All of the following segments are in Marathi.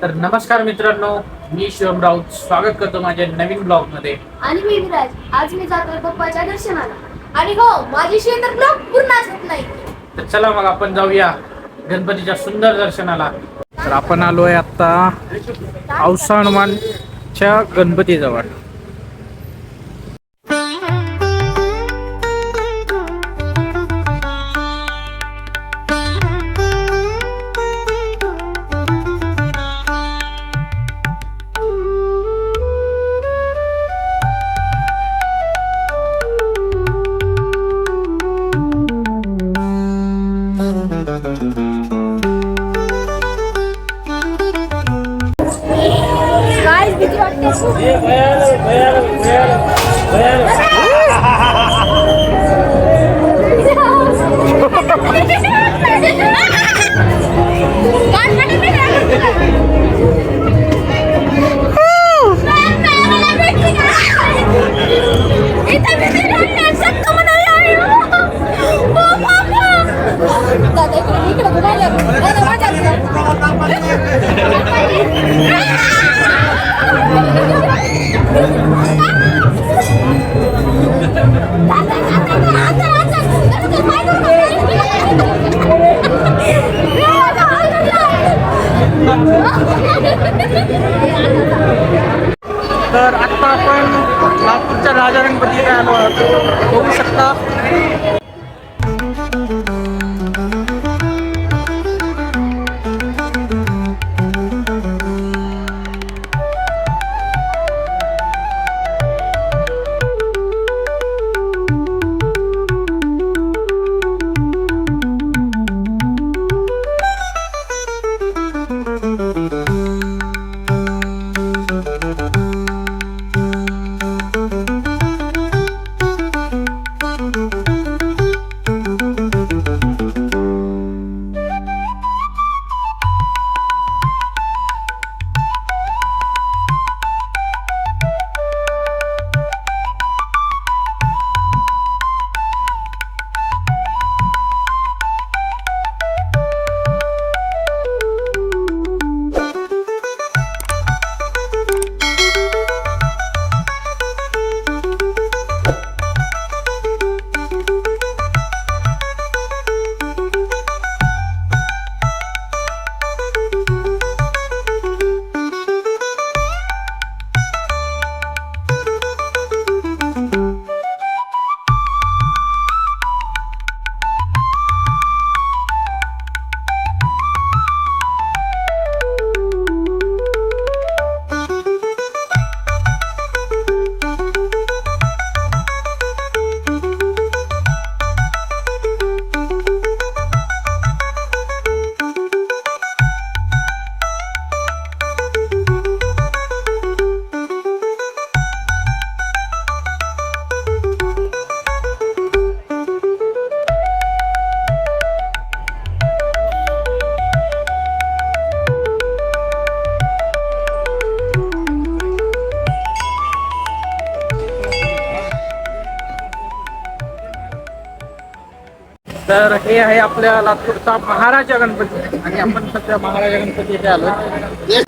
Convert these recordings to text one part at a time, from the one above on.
तर नमस्कार मित्रांनो मी शिवम राऊत. स्वागत करतो माझ्या नवीन ब्लॉगमध्ये आणि मी विराज. आज मी जातोय पप्पाच्या दर्शनाला. आणि हो माझी तर ब्लॉग पूर्ण असत नाही. तर चला मग आपण जाऊया गणपतीच्या सुंदर दर्शनाला. तर आपण आलोय आता औसा हनुमानच्या गणपतीजवळ. Voy तर आता आपण नागपूरच्या राजा गणपती आलो आहोत. बघू शकता. तर हे आहे आपल्या लातूरचा महाराजा गणपती. आणि आपण सध्या महाराजा गणपती इथे आलो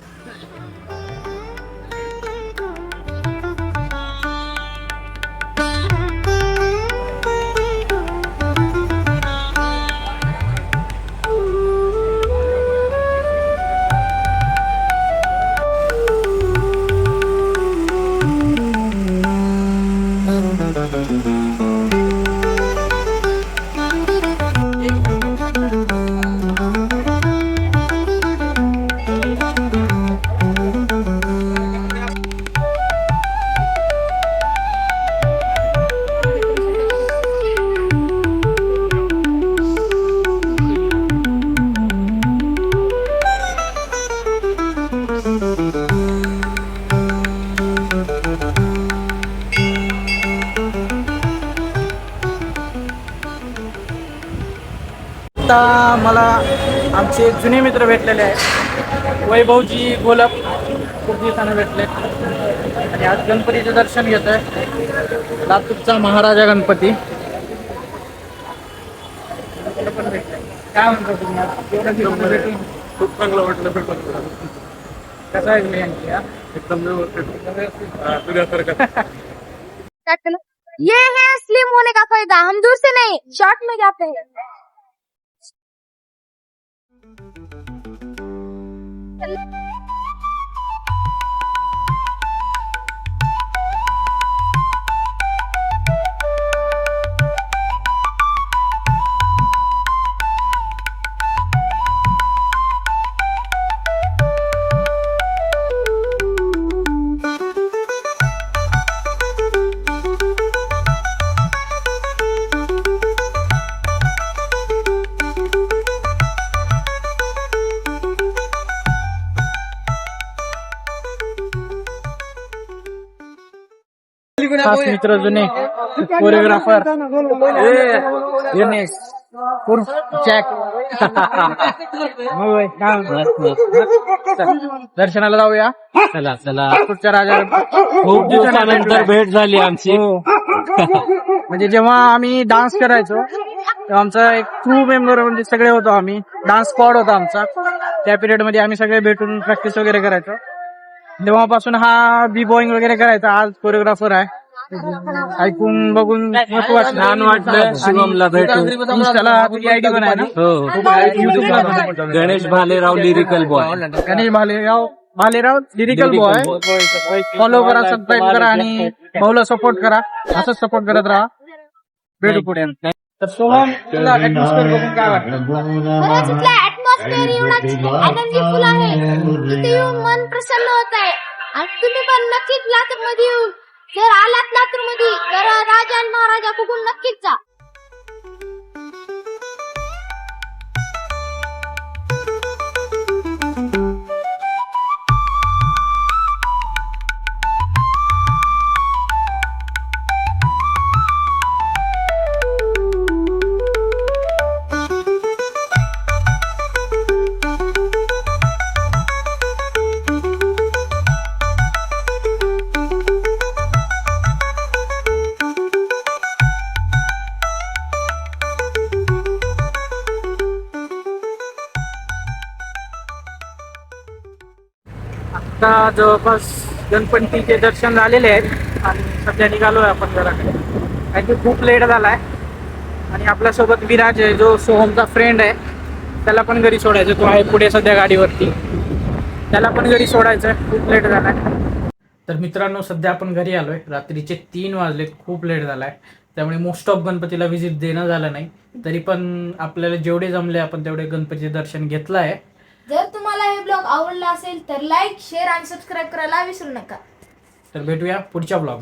आता मला आमचे एक जुने मित्र भेटलेले आहे वैभवजी गोलप खूप दिवसानं भेटले. आणि आज गणपतीचं दर्शन घेत आहे लातूरचा महाराजा गणपती. पण भेटले. काय म्हणतो तुम्ही खूप चांगलं वाटलं भेटून. कसा आहे तुम्ही यांची हा? एकदम व्यवस्थित. ये है स्लिम होने का फायदा? हम दूर से नहीं शॉर्ट में जाते हैं. खास मित्र जुने कोरिओग्राफर चल, दर्शनाला जाऊया. चला चला. पुढच्या राजा खूप दिवसानंतर भेट झाली आमची. हो. म्हणजे जेव्हा आम्ही डान्स करायचो तेव्हा आमचा एक क्रू मेंबर म्हणजे सगळे होतो आम्ही. डान्स स्क्वॉड होता आमचा. त्या पिरियडमध्ये आम्ही सगळे भेटून प्रॅक्टिस वगैरे करायचो. तेव्हापासून हा बी बॉईंग वगैरे करायचा. आज कोरिओग्राफर आहे. ऐकून बघून मस्त वाटलं छान वाटलं. शिवमला भेटून. इंस्टाला तुझी आयडी पण आहे ना? हो युट्यूबला पण. Ganesh Bhalerao lyrical boy Ganesh Bhalerao Bhalerao lyrical boy follow करा सबस्क्राईब करा आणि भाऊला सपोर्ट करा. असंच सपोर्ट करत राहा. भेटू पुढे. तर सोहम तुला atmosphere बघून काय ऍटमॉस्फिअर एवढा आहे मन प्रसन्न होत आहे. तुम्ही पण नक्कीच लातूरमध्ये येऊन जर आलात लातूरमध्ये तर राजा आणि महाराजा कुठून नक्कीच जा. आता जवळपास गणपतीचे दर्शन झालेले आहेत आणि सध्या निघालोय आपण घराकडे. कारण की खूप लेट झालाय. आणि आपल्यासोबत विराज आहे जो सोहमचा फ्रेंड आहे. त्याला पण घरी सोडायचं तो आहे पुढे सध्या गाडीवरती. त्याला पण घरी सोडायचं आहे खूप लेट झालाय. तर मित्रांनो सध्या आपण घरी आलोय. रात्रीचे तीन वाजले खूप लेट झालाय. त्यामुळे मोस्ट ऑफ गणपतीला व्हिजिट देणं झालं नाही. तरी पण आपल्याला जेवढे जमले आपण तेवढे गणपतीचे दर्शन घेतलं आहे. जर तुम्हाला हे ब्लॉग आवडला असेल तर लाईक शेअर आणि सबस्क्राईब करायला विसरू नका. तर भेटूया पुढच्या ब्लॉग